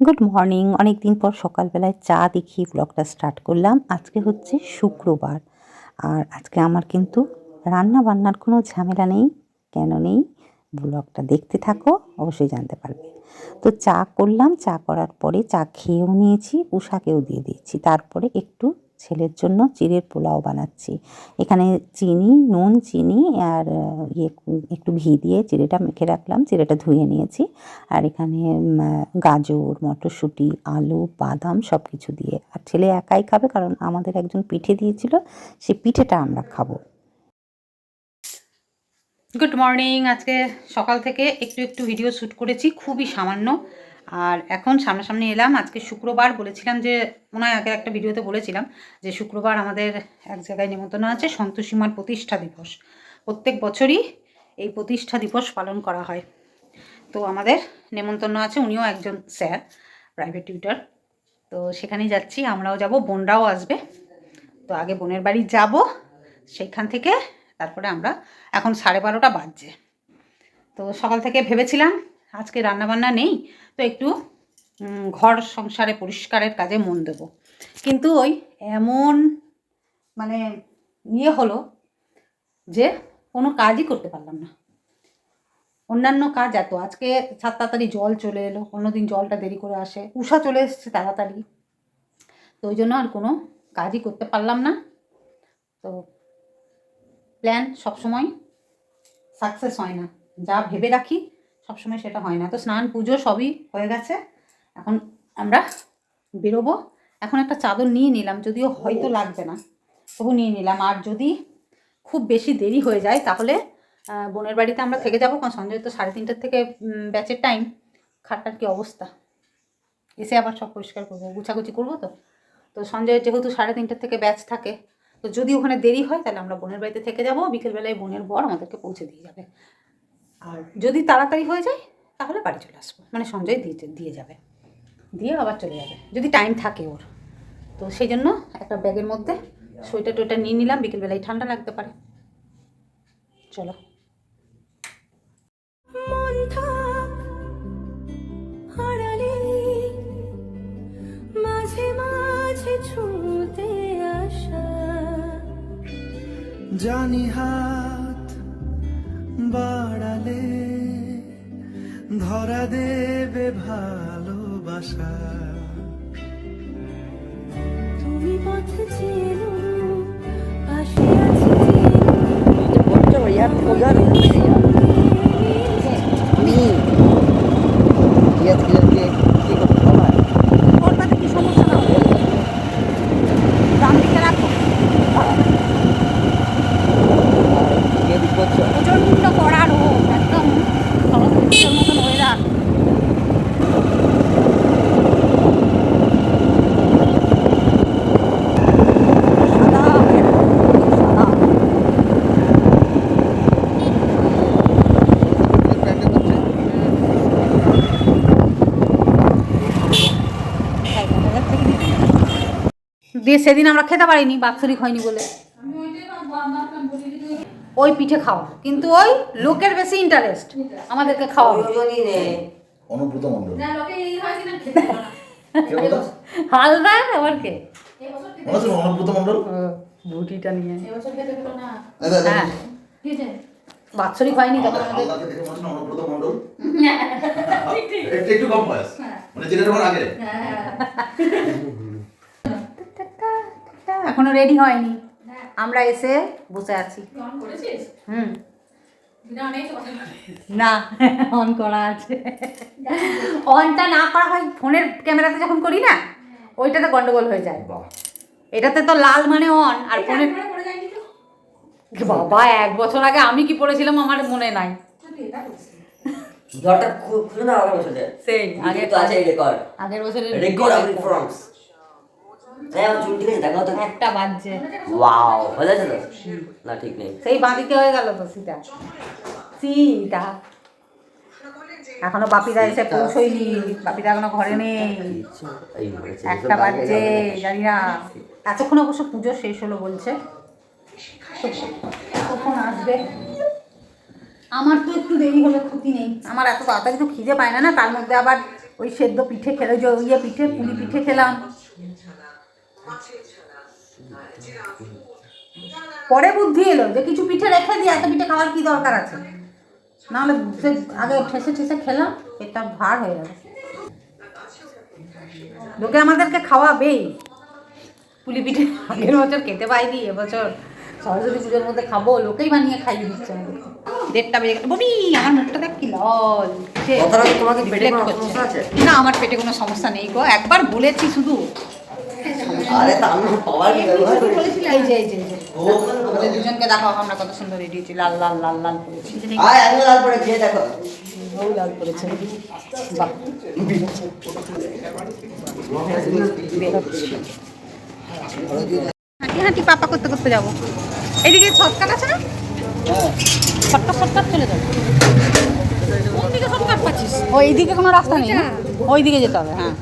Good morning অনেক দিন পর সকালবেলায় চা দেখিয়ে ব্লগটা স্টার্ট করলাম। আজকে হচ্ছে শুক্রবার। আর আজকে আমার কিন্তু রান্না বান্নার কোনো ঝামেলা নেই, কেন নেই ব্লগটা দেখতে থাকো, অবশ্যই জানতে পারবে। তো চা করলাম, চা করার পরে চা খেয়েও নিয়েছি উষাকেও দিয়ে দিয়েছি। তারপরে একটু ছেলের জন্য চিড়ের পোলাও বানাচ্ছি। এখানে চিনি, নুন, চিনি আর ইয়ে একটু ঘি দিয়ে চিড়েটা মেখে রাখলাম, চিড়েটা ধুয়ে নিয়েছি। আর এখানে গাজর, মটরশুঁটি, আলু, বাদাম সব কিছু দিয়ে। আর ছেলে একাই খাবে কারণ আমাদের একজন পিঠে দিয়েছিল সেই পিঠেটা আমরা খাব। গুড মর্নিং আজকে সকাল থেকে একটু একটু ভিডিও শ্যুট করেছি, খুবই সামান্য। আর এখন সামনাসামনি এলাম। আজকে শুক্রবার বলেছিলাম যে হয় আগে একটা ভিডিওতে বলেছিলাম যে, শুক্রবার আমাদের এক জায়গায় নিমন্ত্রণ আছে সন্তোষীমার প্রতিষ্ঠা দিবস। প্রত্যেক বছরই এই প্রতিষ্ঠা দিবস পালন করা হয়। তো আমাদের নেমন্তন্ন আছে, উনিও একজন স্যার প্রাইভেট টিউটার তো সেখানেই যাচ্ছি, আমরাও যাব, বোনরাও আসবে। তো আগে বোনের বাড়ি যাব, সেইখান থেকে তারপরে আমরা, এখন সাড়ে বারোটা বাজছে। তো সকাল থেকে ভেবেছিলাম আজকে রান্নাবান্না নেই, তো একটু ঘর সংসারে পরিষ্কারের কাজে মন দেবো। কিন্তু ওই এমন মানে ইয়ে হলো যে কোনো কাজই করতে পারলাম না। অন্যান্য কাজ এত, আজকে সাত তাড়াতাড়ি জল চলে এলো, অন্যদিন জলটা দেরি করে আসে উষা চলে এসছে তাড়াতাড়ি। তো ওই জন্য আর কোনো কাজই করতে পারলাম না। তো প্ল্যান সবসময় সাকসেস হয় না। যা ভেবে রাখি সবসময় সেটা হয় না। তো স্নান পুজো সবই হয়ে গেছে। এখন আমরা বেরোবো। এখন একটা চাদর নিয়ে নিলাম যদিও হয়তো লাগবে না। তবু নিয়ে নিলাম। আর যদি খুব বেশি দেরি হয়ে যায় তাহলে বোনের বাড়িতে আমরা থেকে যাব। কারণ সঞ্জয় তো সাড়ে তিনটের থেকে ব্যাচের টাইম খাটটার কি অবস্থা? এসে আবার সব পরিষ্কার করব। গুছাগুছি করব তো? তো সঞ্জয়ের যেহেতু সাড়ে তিনটের থেকে ব্যাচ থাকে তো যদি ওখানে দেরি হয় তাহলে আমরা বোনের বাড়িতে থেকে যাব। বিকেলবেলায় বোনের বর আমাদেরকে পৌঁছে দিয়ে যাবে। আর যদি তাড়াতাড়ি হয়ে যায় তাহলে বাড়ি চলে আসব। মানে সঞ্জয় দিয়ে দিয়ে যাবে। দিয়ে আবার চলে যাবে যদি টাইম থাকে ওর। তো সেই জন্য একটা ব্যাগের মধ্যে সোয়েটার টোয়েটার নিয়ে নিলাম বিকেলবেলায় ঠান্ডা লাগতে পারে। চলো। মন থাক মাঝে মাঝে ছুঁতে আসা। জানি হাত ধরা দেবে ভালোবাসা। তুমি পথ চেনো পাশে আছি ওর তাতে কি সমস্যা না ডান দিকে রাখো প্রচণ্ড কড়া রোদ একদম শরৎের মতন ওয়েদার সাদা হয়ে আছে, সাদা। দিয়ে সেদিন আমরা খেতে পারিনি বাৎসরিক হয়নি বলে। ওই পিঠে খাওয়া কিন্তু ওই লোকের বেশি ইন্টারেস্ট আমাদেরকে খাওয়া। অনুব্রত মন্ডল কে হালদার আবার কে? অনুব্রত মন্ডল বুটিটা নিয়ে। হ্যাঁ। বাৎসরিক হয়নি তখন অনুব্রত মন্ডল একটু একটু কম বয়স। মানে যেটা তোমার আগে। এখনও রেডি হয়নি। আমরা এসে বসে আছি। হুম। না অন করা আছে। অনটা না করা হয় ফোনের ক্যামেরাতে যখন করি না ওইটাতে গন্ডগোল হয়ে যায়। এটাতে তো লাল মানে অন আর ফোনে বাবা এক বছর আগে আমি কি পড়েছিলাম আমার মনে নাই। জলটা খুলে না আগের বছরে সেই আগে আগে তো আছে রেকর্ড আগের বছরের রেকর্ড আপনি ফ্রন্টস তাই চুল ঠিক আছে দেখাও তো একটা বাজছে। ওয়াও হয়ে যাচ্ছে তো? না ঠিক নেই। সেই বাঁদিকে হয়ে গেল তো সীতা। সীতা। এখনও বাপিদা এসে পৌঁছয়নি। বাপিদা এখনও ঘরে নেই। একটা বাজে বাজছে জানি না। এতক্ষণ অবশ্য পুজো শেষ হলো বলছে। কখন আসবে? আমার তো একটু দেরি হলে ক্ষতি নেই। আমার এত তাড়াতাড়ি তো খিদে পায় না না? তার মধ্যে আবার ওই সেদ্ধ পিঠে খেলে যে ইয়ে পিঠে পুলি পিঠে খেলাম। পরে বুদ্ধি এলো যে কিছু পিঠে রেখে দিয়ে এত পিঠে খাওয়ার কি দরকার আছে? নাহলে আগে ঠেসে ঠেসে খেলাম পেটটা ভার হয়ে গেল। লোকে আমাদেরকে খাওয়াবেই। পুলি পিঠে আগের বছর খেতে পাইনি এবছর সরস্বতী পুজোর মধ্যে খাব লোকেই বানিয়ে খাইয়ে দিচ্ছে দেড়টা বেজে গেল। বমি আমার মুখটা দেখ কি লাল। তোমাকে? না আমার পেটে কোনো সমস্যা নেই গো। একবার বলেছি শুধু। আরে তা আমি পাওয়ার কি এই যে এই যে আমাদের দুজনকে দেখাও আমরা কত সুন্দর রেডি হয়েছি লাল লাল লাল লাল করেছি আয় আমি লাল পরে খেয়ে দেখো। ও লাল করেছে। বাহ। হাঁটি হাঁটি পাপা করতে করতে যাব। এইদিকে শর্টকাট আছে না? শর্টকাট শর্টকাট চলে যাব। কোন দিকে শর্টকাট পাচ্ছিস? ও এইদিকে কোনো রাস্তা নেই না? ওই দিকে যেতে হবে হ্যাঁ।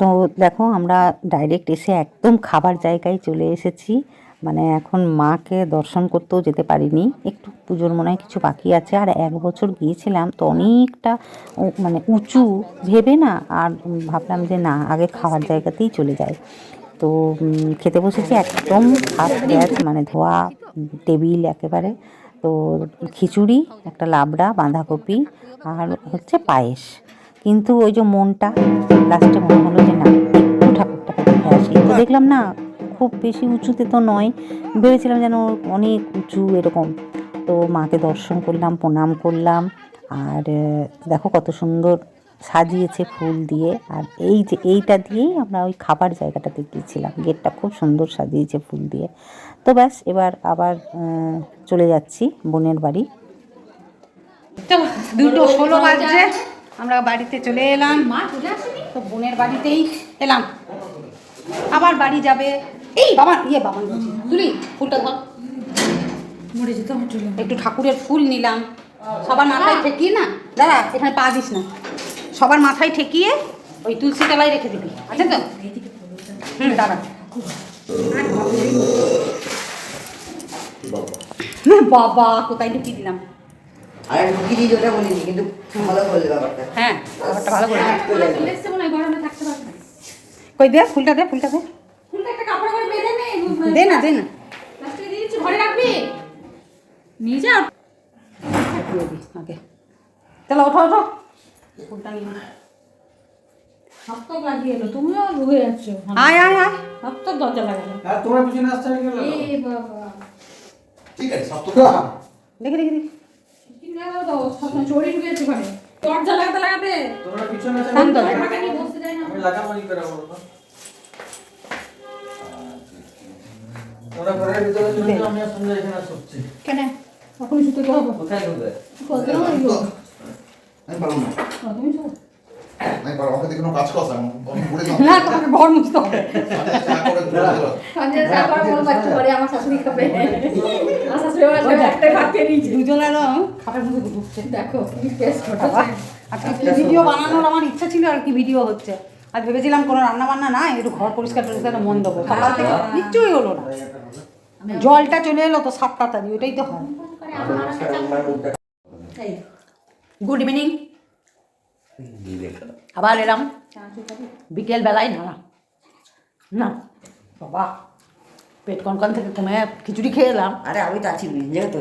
তো দেখো, আমরা ডাইরেক্ট এসে একদম খাবার জায়গায় চলে এসেছি। মানে এখন মাকে দর্শন করতেও যেতে পারিনি। একটু পুজোর মনে হয় কিছু বাকি আছে। আর এক বছর গিয়েছিলাম তো অনেকটা মানে উঁচু ভেবে না, আর ভাবলাম যে না, আগে খাওয়ার জায়গাতেই চলে যায় তো খেতে বসেছি একদম ফার্স্ট গ্যাস মানে ধোয়া টেবিল একেবারে। তো খিচুড়ি, একটা লাবড়া, বাঁধাকপি, আর হচ্ছে পায়েস। কিন্তু ওই যে মনটা, লাস্টে মনে হলো যে না, একটু ঠাকুরটাকে দেখে আসি। তো দেখলাম না, খুব বেশি উঁচুতে তো নয়। ভেবেছিলাম যেন অনেক উঁচু এরকম। তো মাকে দর্শন করলাম, প্রণাম করলাম। আর, দেখো কত সুন্দর সাজিয়েছে ফুল দিয়ে। আর এই যে এইটা দিয়েই আমরা ওই খাবার জায়গাটাতে গিয়েছিলাম। গেটটা খুব সুন্দর সাজিয়েছে ফুল দিয়ে। তো ব্যাস এবার আবার আহ, চলে যাচ্ছি বোনের বাড়ি। দুটো ষোলো বাজছে। আমরা বাড়িতে চলে এলাম। মা চলে আসেনি? তো বোনের বাড়িতেই এলাম। আবার বাড়ি যাবে। এই বাবা ইয়ে বাবা তুলি ফুলটা ধর। মরে যেতে একটু ঠাকুরের ফুল নিলাম। সবার মাথায় ঠেকিয়ে না। দাদা এখানে পা দিস না। সবার মাথায় ঠেকিয়ে ওই তুলসী তলায় রেখে দিবি। আছে তো? হুম দাদা বাবা। কোথায় ঢুকিয়ে দিলাম? আরে ওটা বলিনি কিন্তু ভালো বললে ব্যাপারটা হ্যাঁ ব্যাপারটা ভালো দে ফুলটা দে ফুলটা দে। দে না দে না। নিয়ে যা। দিয়ে দি আগে। চলো ওঠো ওঠো। ফুলটা নিয়ে লাগিয়ে এলো। তুমিও ঢুকে যাচ্ছ আয় আয় আয়। সপ্তাহ দরজা লাগালো। আর তোমরা পিছনে আসতে আমি গেলাম। বাবা। ঠিক আছে সব তো দেখি দেখি দেখি। কি লাগালো তো? সবসময় চড়ে ঢুকেছে ওখানে। দরজা লাগাতে লাগাতে। তোমরা পিছনে আসতে কোন দরজা? নিয়ে বসতে যায় না। আমি লাগাবো কি করে বলো তো? ঘরের ভিতরে ছিল আমি আর এখানে শুচ্ছি কেন? এখন শুতে হবে। কোথায় ঢুকে কত আমি পারব না। না তোমাকে ঘর মুছতে হবে। আমার শাশুড়ি খাবে। আমার শাশুড়ি একটা ভাত খেয়ে দুজনের খাবার মধ্যে ঢুকছে দেখো কি টেস্ট আজকে ভিডিও বানানোর আমার ইচ্ছা ছিল আর কি ভিডিও হচ্ছে। আজ ভেবেছিলাম কোনো রান্না বান্না না একটু ঘর পরিষ্কার টরিষ্কার মন দেবো সকাল থেকে কিচ্ছুই হলো না। জলটা চলে এলো তো সাত তাড়াতাড়ি ওটাই তো হয়। গুড ইভিনিং আবার এলাম। বিকেল বেলায় না না বাবা পেট কনকন থেকে কমে খিচুড়ি খেয়ে এলাম। আরে আমি তো আছি যেহেতু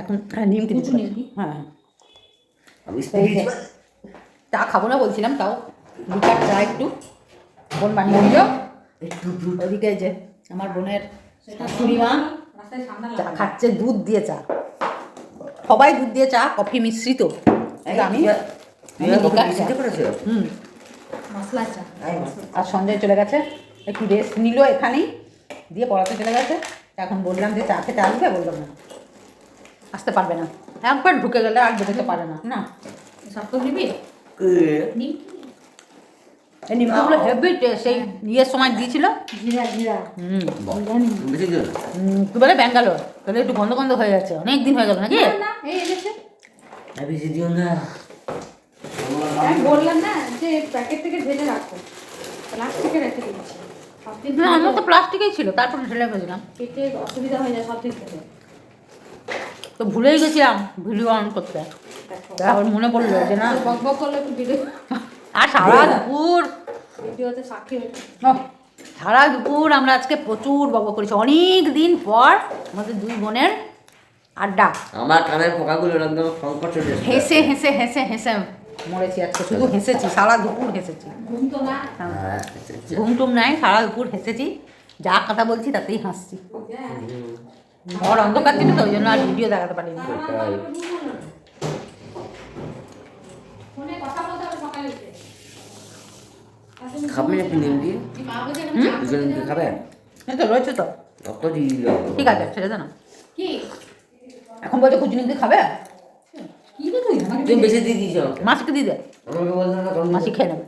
এখন হ্যাঁ নিম কিছু হ্যাঁ। আমি চা খাব না বলছিলাম তাও দু চা একটু বোন বানিয়ে দিল। একটু ওদিকে যে আমার বোনের শাশুড়ি মা চা খাচ্ছে দুধ দিয়ে চা। সবাই দুধ দিয়ে চা কফি মিশ্রিত। আমি তুই। আর সঞ্জয় চলে গেছে। একটু রেস্ট নিল এখানেই দিয়ে পড়াতে চলে গেছে। এখন বললাম যে চা খেতে আসবে? বললাম না। আসতে পারবে না। একবার ঢুকে গেলে আর বেরোতে পারে না। না। সপ্তাহ নিবি? এই নিমকাগুলো হেভি সেই ইয়ের সময় দিয়েছিল। কি বলে ব্যাঙ্গালোর। তাহলে একটু গন্ধ গন্ধ হয়ে যাচ্ছে। অনেক দিন হয়ে গেল নাকি না এই এনেছে আর বেশি দিও না আমি বললাম না যে প্যাকেট থেকে ঢেলে রাখো। প্লাস্টিকে রেখে দিচ্ছি না আমার তো প্লাস্টিকেই ছিল তারপর ঢেলে ফেললাম পেটে অসুবিধা হয়ে যায় সব দিন খেতে তো ভুলেই গেছিলাম ভিডিও অন করতে। তারপর মনে পড়ল যে না। বক বক করলে একটু ভিডিও আর সারা দুপুর ভিডিওতে সাক্ষী সারা দুপুর আমরা আজকে প্রচুর বক বক করেছি। অনেক দিন পর আমাদের দুই বোনের আড্ডা। আমার কানের পোকাগুলো একদম সংকট চলে হেসে হেসে হেসে হেসে মরেছি আজকে শুধু হেসেছি সারা দুপুর হেসেছি। ঘুম তো না হ্যাঁ। ঘুম টুম নাই সারা দুপুর হেসেছি। যা কথা বলছি তাতেই হাসছি। ঘর অন্ধকার তো ওই জন্য আর ভিডিও দেখাতে পারিনি। এই খাবেন এই তো রয়েছে তো। ঠিক আছে ছেড়ে এখন বলছে খুচুনি দিয়ে খাবে? তুমি বেশি দিয়ে দিয়ে দে। আমাকে না খেয়ে নেবে।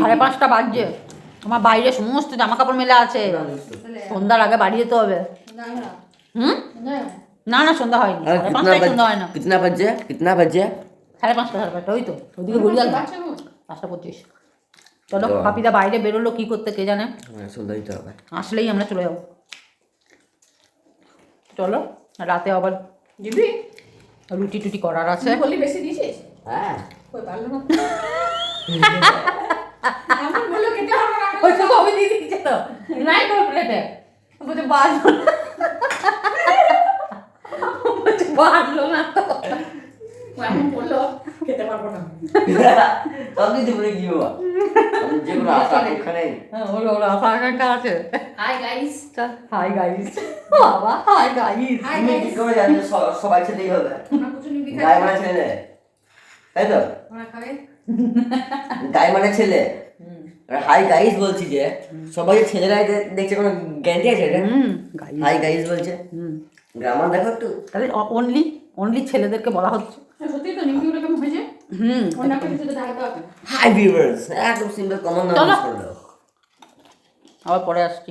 সাড়ে পাঁচটা বাজছে। তোমার বাইরে সমস্ত জামা কাপড় মেলা আছে। সন্ধ্যার আগে বাড়ি যেতে হবে। হুম? না না সন্ধ্যা হয়নি। সন্ধ্যা হয় না। কিতনা বাজছে? কিতনা বাজছে? সাড়ে পাঁচটা সাড়ে পাঁচটা। ওই তো ওদিকে গেল পাঁচটা পঁচিশ। চলো বাইরে বেরোলো কি করতে কে জানে? আসলেই আমরা চলে যাব। চলো রাতে আবার দিবি রুটি টুটি করার আছে। বললি বেশি দিয়েছিস? হ্যাঁ। কই পারল না আমার বলল খেতে হবে না। ওই তো কবে দিয়ে দিচ্ছে তো। নাই তোর প্লেটে বলছে বাজলো না। বাজলো না তো। এখন বলল খেতে পারব না। তখন দিতে বলে কি বাবা যেগুলো আশা ওখানে হ্যাঁ, ওর ওর আশা আকাঙ্ক্ষা আছে। হাই গাইস হাই গাইস বাবা হাই গাইস তুমি কি করে জানো সবাই হবে। খাই। মানে ছেলে। তাই তো? আমরা মানে ছেলে। হাই গাইস বলছি যে সবাই যে ছেলেরাই দেখছে কোনো গ্যারান্টি আছে এটা? হাই গাইস বলছে। হুম। গ্রামার দেখো একটু। তাহলে অনলি অনলি ছেলেদেরকে বলা হচ্ছে। সত্যি তো হুম হাই ভিউয়ার্স একদম সিম্পল কমন নাম চলো। করল আবার পরে আসছি।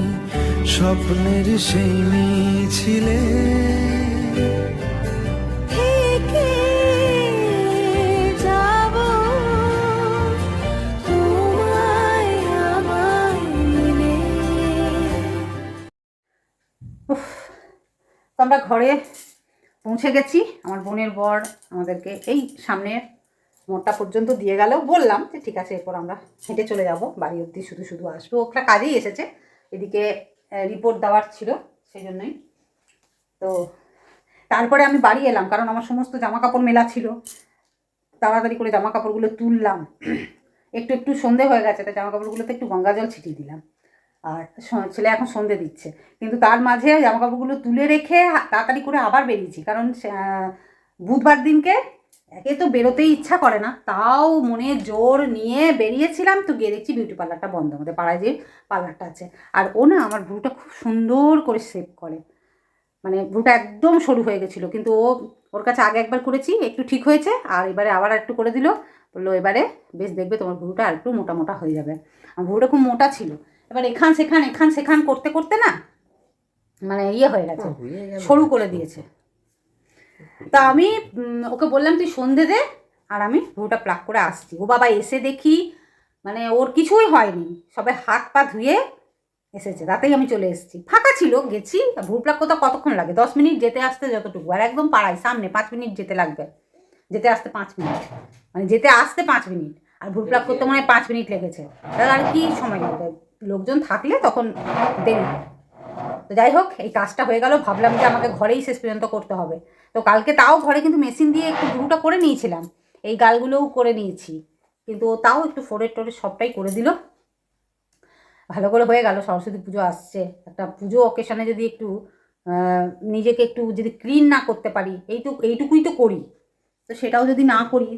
স্বপ্নের সেই মিছিলে। আমরা ঘরে পৌঁছে গেছি। আমার বোনের বর আমাদেরকে এই সামনে মোড়টা পর্যন্ত দিয়ে গেল। বললাম যে ঠিক আছে এরপর আমরা হেঁটে চলে যাব। বাড়ি অবধি শুধু শুধু আসব। ওটা কাজেই এসেছে। এদিকে রিপোর্ট দেওয়ার ছিল সেই জন্যই তো তারপরে আমি বাড়ি এলাম, কারণ আমার সমস্ত জামা কাপড় মেলা ছিল। তাড়াতাড়ি করে জামা কাপড়গুলো তুললাম। একটু একটু সন্ধে হয়ে গেছে তাই জামা কাপড়গুলোতে একটু গঙ্গা জল ছিটিয়ে দিলাম। আর ছেলে এখন সন্ধে দিচ্ছে। কিন্তু তার মাঝে জামা কাপড়গুলো তুলে রেখে তাড়াতাড়ি করে আবার বেরিয়েছি, কারণ বুধবার দিনকে একে তো বেরোতেই ইচ্ছা করে না। তাও মনে জোর নিয়ে বেরিয়েছিলাম তো গিয়ে দেখছি বিউটি পার্লারটা বন্ধ আমাদের পাড়ায় যে পার্লারটা আছে। আর ও না আমার ভ্রুটা খুব সুন্দর করে সেভ করে। মানে ভ্রুটা একদম সরু হয়ে গেছিল কিন্তু ও ওর কাছে আগে একবার করেছি একটু ঠিক হয়েছে আর এবারে আবার একটু করে দিল। বলল এবারে বেশ দেখবে তোমার ভ্রুটা আর একটু মোটা মোটা হয়ে যাবে। আমার ভ্রুটা খুব মোটা ছিল। এবার এখান সেখান এখান সেখান করতে করতে না মানে ইয়ে হয়ে গেছে সরু করে দিয়েছে। তা আমি ওকে বললাম, তুই সন্ধে দে, আর আমি ভ্রুটা প্লাক করে আসছি। ও বাবা এসে দেখি মানে ওর কিছুই হয়নি। সবে হাত পা ধুয়ে এসেছে। তাতেই আমি চলে এসেছি। ফাঁকা ছিল, গেছি। ভ্রু প্লাক কোথাও কতক্ষণ লাগে? দশ মিনিট যেতে আসতে যতটুকু। আর একদম পাড়ায়, সামনে পাঁচ মিনিট যেতে লাগবে। যেতে আসতে পাঁচ মিনিট। মানে যেতে আসতে পাঁচ মিনিট। আর ভুল প্লাগ করতে মনে হয় পাঁচ মিনিট লেগেছে। তাহলে আর কি সময় লাগবে? লোকজন থাকলে তখন দেরি। তো যাই হোক, এই কাজটা হয়ে গেল। ভাবলাম যে আমাকে ঘরেই শেষ পর্যন্ত করতে হবে। তো কালকে তাও ঘরে কিন্তু মেশিন দিয়ে একটু ব্রুটা করে নিয়েছিলাম। এই গালগুলোও করে নিয়েছি। কিন্তু ও তাও একটু ফোরের টোরের সবটাই করে দিল। ভালো করে হয়ে গেল, সরস্বতী পুজো আসছে। একটা পুজো অকেশনে যদি একটু নিজেকে একটু যদি ক্লিন না করতে পারি, এইটুকু, এইটুকুই তো করি। তো সেটাও যদি না করি,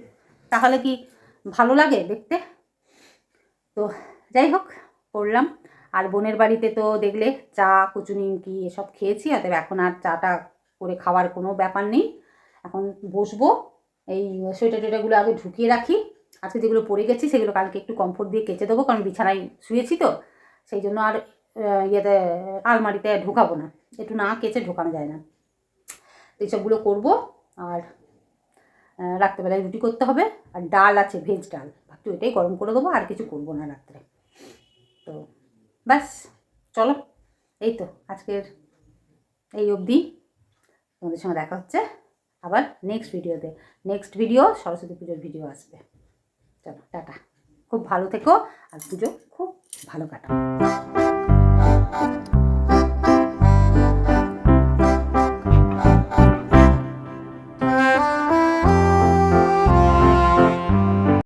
তাহলে কি ভালো লাগে দেখতে? তো যাই হোক, করলাম। আর বোনের বাড়িতে তো দেখলে চা কচু নিমকি এসব খেয়েছি, অতএব এখন আর চাটা করে খাওয়ার কোনো ব্যাপার নেই। এখন বসবো, এই সোয়েটার টোয়েটারগুলো আগে ঢুকিয়ে রাখি। আজকে যেগুলো পরে গেছি সেগুলো কালকে একটু কমফোর্ট দিয়ে কেচে দেবো, কারণ বিছানায় শুয়েছি তো। সেই জন্য আর ইয়েতে, আলমারিতে ঢোকাবো না। একটু না কেচে ঢোকানো যায় না। এইসবগুলো করব আর রাত্রেবেলায় রুটি করতে হবে। আর ডাল আছে, ভেজ ডাল। একটু এটাই গরম করে দেবো, আর কিছু করব না রাত্রে। তো ব্যাস, চলো। এই তো, আজকের এই অবধি। তোমাদের সঙ্গে দেখা হচ্ছে আবার নেক্সট ভিডিওতে নেক্সট ভিডিও সরস্বতী পুজোর ভিডিও আসবে। চলো, টাটা। খুব ভালো থেকো আর পুজো খুব ভালো কাটাও।